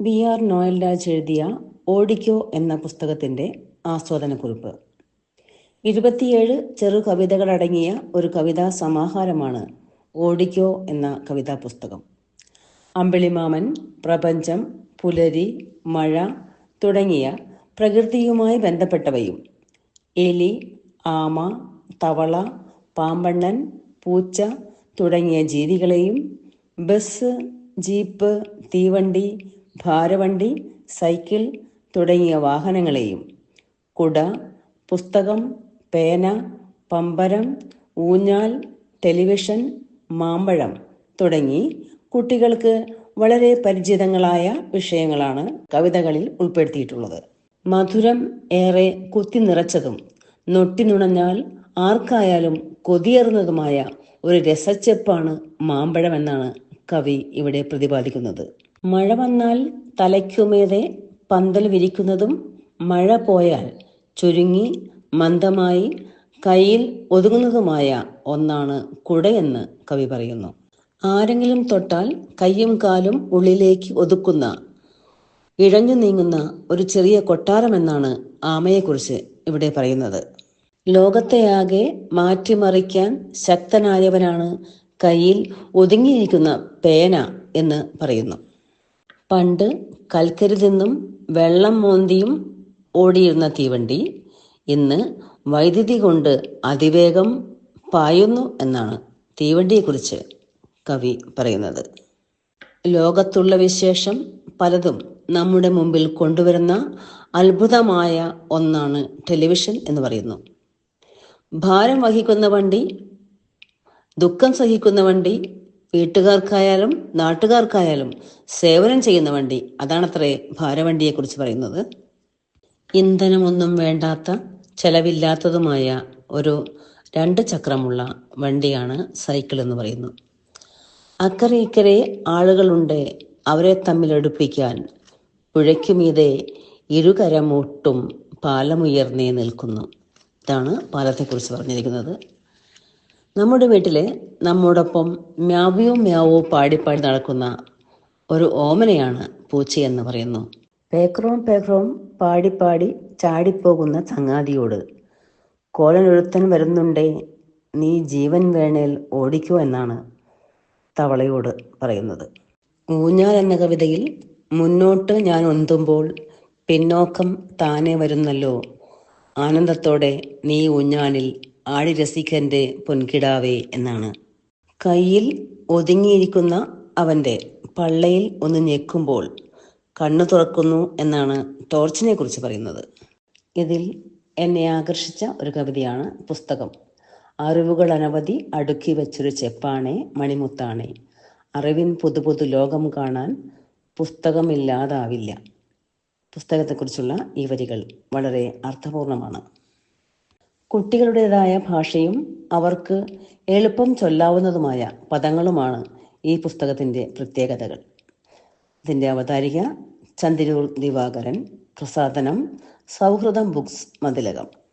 B R Noel Raj എഴുതിയ ഓടിക്കോ എന്ന പുസ്തകത്തിന്റെ ആസ്വാദനക്കുറിപ്പ്. ഇരുപത്തിയേഴ് ചെറു കവിതകളടങ്ങിയ ഒരു കവിതാ സമാഹാരമാണ് ഓടിക്കോ എന്ന കവിതാ പുസ്തകം. അമ്പിളിമാമൻ പ്രപഞ്ചം പുലരി മഴ തുടങ്ങിയ പ്രകൃതിയുമായി ബന്ധപ്പെട്ടവയും എലി ആമ തവള പാമ്പണ്ണൻ പൂച്ച തുടങ്ങിയ ജീവികളെയും ബസ് ജീപ്പ് തീവണ്ടി ഭാരവണ്ടി സൈക്കിൾ തുടങ്ങിയ വാഹനങ്ങളെയും കുട പുസ്തകം പേന പമ്പരം ഊഞ്ഞാൽ ടെലിവിഷൻ മാമ്പഴം തുടങ്ങി കുട്ടികൾക്ക് വളരെ പരിചിതങ്ങളായ വിഷയങ്ങളാണ് കവിതകളിൽ ഉൾപ്പെടുത്തിയിട്ടുള്ളത്. മധുരം ഏറെ കുത്തി നിറച്ചതും നൊട്ടിനുണഞ്ഞാൽ ആർക്കായാലും കൊതിയേറുന്നതുമായ ഒരു രസച്ചെപ്പാണ് മാമ്പഴം എന്നാണ് കവി ഇവിടെ പ്രതിപാദിക്കുന്നത്. മഴ വന്നാൽ തലയ്ക്കുമേതെ പന്തൽ വിരിക്കുന്നതും മഴ പോയാൽ ചുരുങ്ങി മന്ദമായി കയ്യിൽ ഒതുങ്ങുന്നതുമായ ഒന്നാണ് കുടയെന്ന് കവി പറയുന്നു. ആരെങ്കിലും തൊട്ടാൽ കയ്യും കാലും ഉള്ളിലേക്ക് ഒതുക്കുന്ന ഇഴഞ്ഞു നീങ്ങുന്ന ഒരു ചെറിയ കൊട്ടാരമെന്നാണ് ആമയെക്കുറിച്ച് ഇവിടെ പറയുന്നത്. ലോകത്തെയാകെ മാറ്റിമറിക്കാൻ ശക്തനായവനാണ് കയ്യിൽ ഒതുങ്ങിയിരിക്കുന്ന പേന എന്ന് പറയുന്നു. പണ്ട് കൽക്കരി നിന്നും വെള്ളം മോന്തിയും ഓടിയിരുന്ന തീവണ്ടി ഇന്ന് വൈദ്യുതി കൊണ്ട് അതിവേഗം പായുന്നു എന്നാണ് തീവണ്ടിയെക്കുറിച്ച് കവി പറയുന്നത്. ലോകത്തുള്ള വിശേഷം പലതും നമ്മുടെ മുമ്പിൽ കൊണ്ടുവരുന്ന അത്ഭുതമായ ഒന്നാണ് ടെലിവിഷൻ എന്ന് പറയുന്നു. ഭാരം വഹിക്കുന്ന വണ്ടി ദുഃഖം സഹിക്കുന്ന വണ്ടി വീട്ടുകാർക്കായാലും നാട്ടുകാർക്കായാലും സേവനം ചെയ്യുന്ന വണ്ടി. അതാണത്രേ ഭാരവണ്ടിയെ കുറിച്ച് പറയുന്നത്. ഇന്ധനമൊന്നും വേണ്ടാത്ത ചെലവില്ലാത്തതുമായ ഒരു രണ്ട് ചക്രമുള്ള വണ്ടിയാണ് സൈക്കിൾ എന്ന് പറയുന്നു. അക്കരെ ഇക്കരെ ആളുകളുണ്ട് അവരെ തമ്മിൽ എടുപ്പിക്കാൻ പുഴയ്ക്കുമീതെ ഇരുകരമൂട്ടും പാലമുയർന്നേ നിൽക്കുന്നു. ഇതാണ് പാലത്തെക്കുറിച്ച് പറഞ്ഞിരിക്കുന്നത്. നമ്മുടെ വീട്ടിലെ നമ്മോടൊപ്പം മ്യാവോ മ്യാവോ പാടിപ്പാടി നടക്കുന്ന ഒരു ഓമനയാണ് പൂച്ചയെന്ന് പറയുന്നു. പേക്രോം പേക്രോം പാടിപ്പാടി ചാടിപ്പോകുന്ന ചങ്ങാതിയോട് കോലനൊഴുത്തൻ വരുന്നുണ്ടേ നീ ജീവൻ വേണേൽ ഓടിക്കൂ എന്നാണ് തവളയോട് പറയുന്നത്. ഊഞ്ഞാൽ എന്ന കവിതയിൽ മുന്നോട്ട് ഞാൻ ഒന്തുമ്പോൾ പിന്നോക്കം താനെ വരുന്നല്ലോ. ആനന്ദത്തോടെ നീ ഊഞ്ഞാലിൽ ആടി രസിക്കന്റെ പൊൻകിടാവേ എന്നാണ് കയ്യിൽ ഒതുങ്ങിയിരിക്കുന്ന അവന്റെ പള്ളയിൽ ഒന്ന് ഞെക്കുമ്പോൾ കണ്ണു തുറക്കുന്നു എന്നാണ് ടോർച്ചിനെ കുറിച്ച് പറയുന്നത്. ഇതിൽ എന്നെ ആകർഷിച്ച ഒരു കവിതയാണ് പുസ്തകം. അറിവുകൾ അനവധി അടുക്കി വെച്ചൊരു ചെപ്പാണേ മണിമുത്താണേ. അറിവിൻ പുതു പുതു ലോകം കാണാൻ പുസ്തകമില്ലാതാവില്ല. പുസ്തകത്തെക്കുറിച്ചുള്ള ഈ വരികൾ വളരെ അർത്ഥപൂർണമാണ്. കുട്ടികളുടേതായ ഭാഷയും അവർക്ക് എളുപ്പം ചൊല്ലാവുന്നതുമായ പദങ്ങളുമാണ് ഈ പുസ്തകത്തിന്റെ പ്രത്യേകതകൾ. ഇതിന്റെ അവതാരിക ചന്ദിരൂർ ദിവാകരൻ പ്രസാദനം സൗഹൃദം ബുക്സ് മതിലകം.